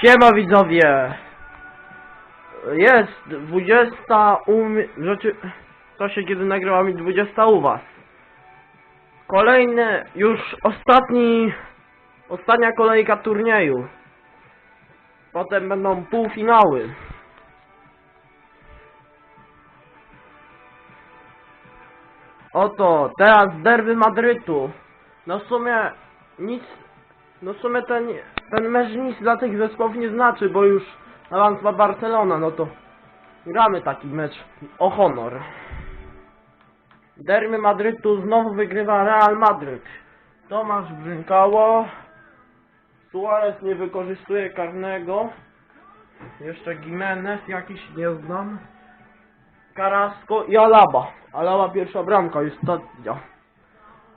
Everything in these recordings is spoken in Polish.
Siema widzowie! Jest 20 u mnie, rzeczy, to się kiedy nagrywa mi 20 u was. Kolejny, już ostatni, ostatnia kolejka turnieju. Potem będą półfinały. Oto, teraz derby Madrytu. No w sumie nic, no w sumie ten, ten mecz nic dla tych zespołów nie znaczy, bo już awans ma Barcelona, no to gramy taki mecz o honor. Derby Madrytu znowu wygrywa Real Madryt. Tomasz Brzynkało. Suarez nie wykorzystuje karnego. Jeszcze Gimenez jakiś nie znam. Carrasco i Alaba. Alaba pierwsza bramka ostatnia.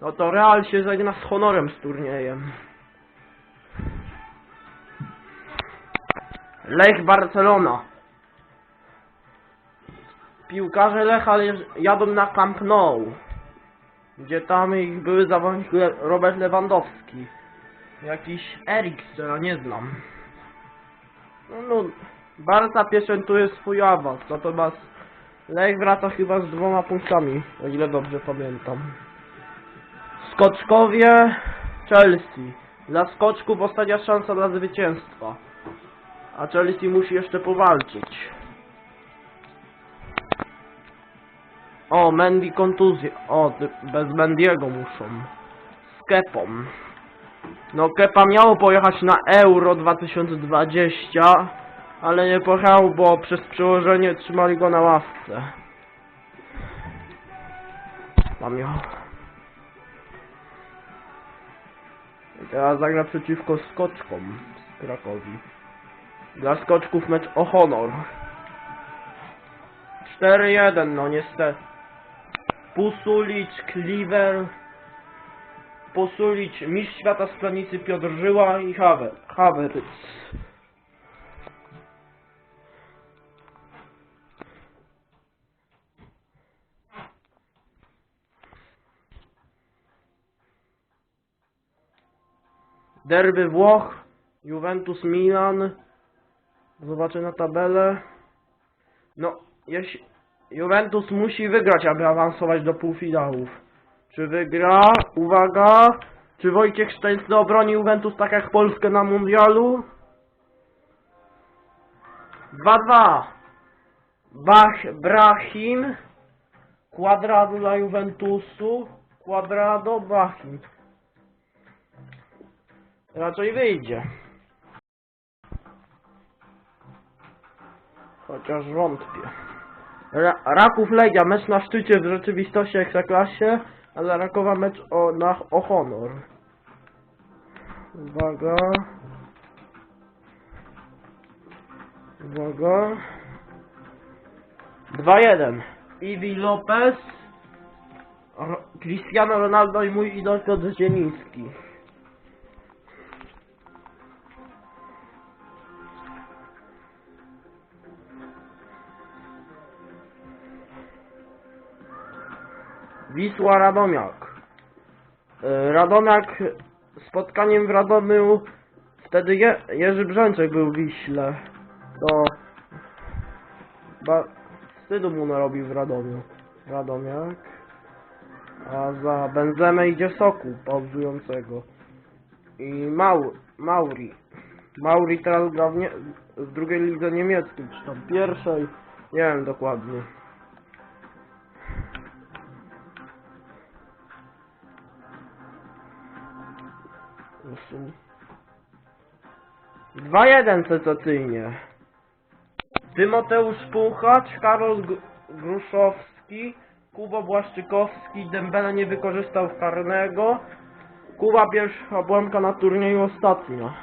No to Real się żegna z honorem z turniejem. Lech Barcelona. Piłkarze Lecha jadą na Camp Nou. Gdzie tam ich były zawodnik Le Robert Lewandowski. Jakiś Erik, którego nie znam. No, no, Barca pieczętuje swój awans, natomiast Lech wraca chyba z dwoma punktami, o ile dobrze pamiętam. Skoczkowie Chelsea. Dla skoczków ostatnia szansa na zwycięstwa. A Chelsea musi jeszcze powalczyć. O, Mendy kontuzję. O, bez Mendiego muszą. Z Kepą. No, Kepa miało pojechać na Euro 2020, ale nie pojechał, bo przez przełożenie trzymali go na ławce. Mam ją. Teraz zagra przeciwko skoczkom z Krakowi. Dla skoczków mecz o honor. 4-1, no niestety. Pusulicz, Kliwer, Posulicz, mistrz świata z planicy Piotr Żyła i Hawer. Derby Włoch, Juventus Milan. Zobaczę na tabelę. No, jeśli Juventus musi wygrać, aby awansować do półfinałów. Czy wygra? Uwaga! Czy Wojciech Szczęsny obroni Juventus tak jak Polskę na mundialu? 2-2. Bach, Brahim. Quadrado dla Juventusu. Quadrado, Brahim. Raczej wyjdzie. Chociaż wątpię. Ra Raków Legia, mecz na szczycie w rzeczywistości Ekstraklasie, a dla Rakowa mecz o, na, o honor. Uwaga. Uwaga. 2-1. Iwi Lopez. Cristiano Ronaldo i mój idol Piotr Zieliński. Wisła Radomiak. E, Radomiak spotkaniem w Radomiu wtedy Je Jerzy Brzęczek był w Wiśle. To ba wstydu mu narobił w Radomiu. Radomiak. A za Benzemę idzie Soku pauzującego. I Mau Mauri. Mauri teraz gra w, w drugiej lidze niemieckiej, czy tam pierwszej. Nie wiem dokładnie. Usuń. 2-1 sensacyjnie. Tymoteusz Puchacz, Karol Gruszowski, Kuba Błaszczykowski, Dembele nie wykorzystał karnego. Kuba pierwsza błęka na turnieju ostatnia.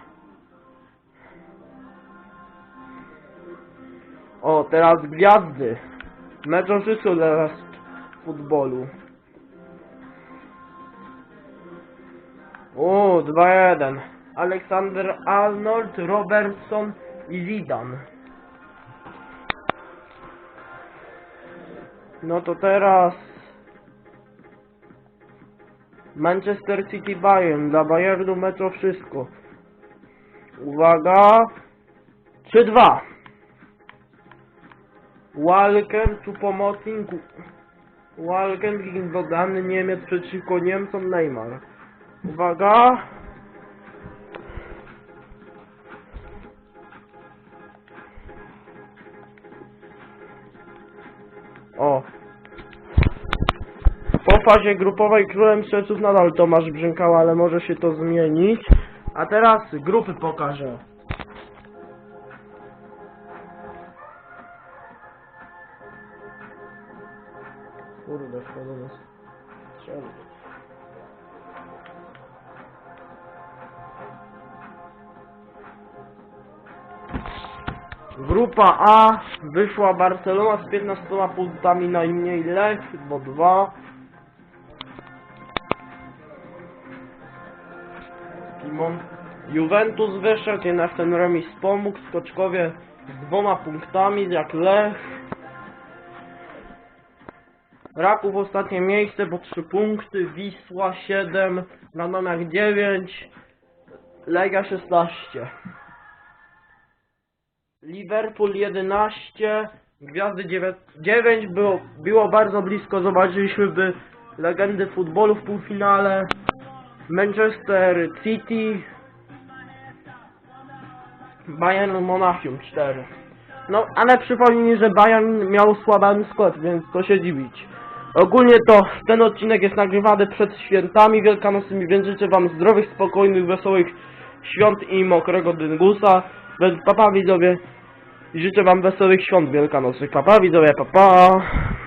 O, teraz gwiazdy. Mecz o życiu teraz futbolu. O, 2-1. Aleksander Arnold, Robertson i Zidane. No to teraz Manchester City Bayern. Dla Bayernu mecz o wszystko. Uwaga! 3-2. Walker tu pomocnik. Walker gegen dodany Niemiec przeciwko Niemcom Neymar. Uwaga. O. Po fazie grupowej królem strzelców nadal Tomasz Brzękała, ale może się to zmienić. A teraz grupy pokażę. Kurde, wchodzę do strzelby. Grupa A wyszła Barcelona z 15 punktami najmniej Lech, bo 2. Timon. Juventus wyszedł, jednak ten remis pomógł, Skoczkowie z dwoma punktami, jak Lech. Raków ostatnie miejsce, bo 3 punkty, Wisła 7, Radomiak 9, Legia 16. Liverpool 11, Gwiazdy 9, 9 było, było bardzo blisko, zobaczyliśmy by legendy futbolu w półfinale, Manchester City, Bayern Monachium 4. No, ale przypomnij, że Bayern miał słaby skład, więc to się dziwić. Ogólnie to ten odcinek jest nagrywany przed świętami wielkanocnymi, więc życzę wam zdrowych, spokojnych, wesołych świąt i mokrego dyngusa. Więc papa widzowie, życzę wam wesołych świąt wielkanocnych. Papa widzowie, papa.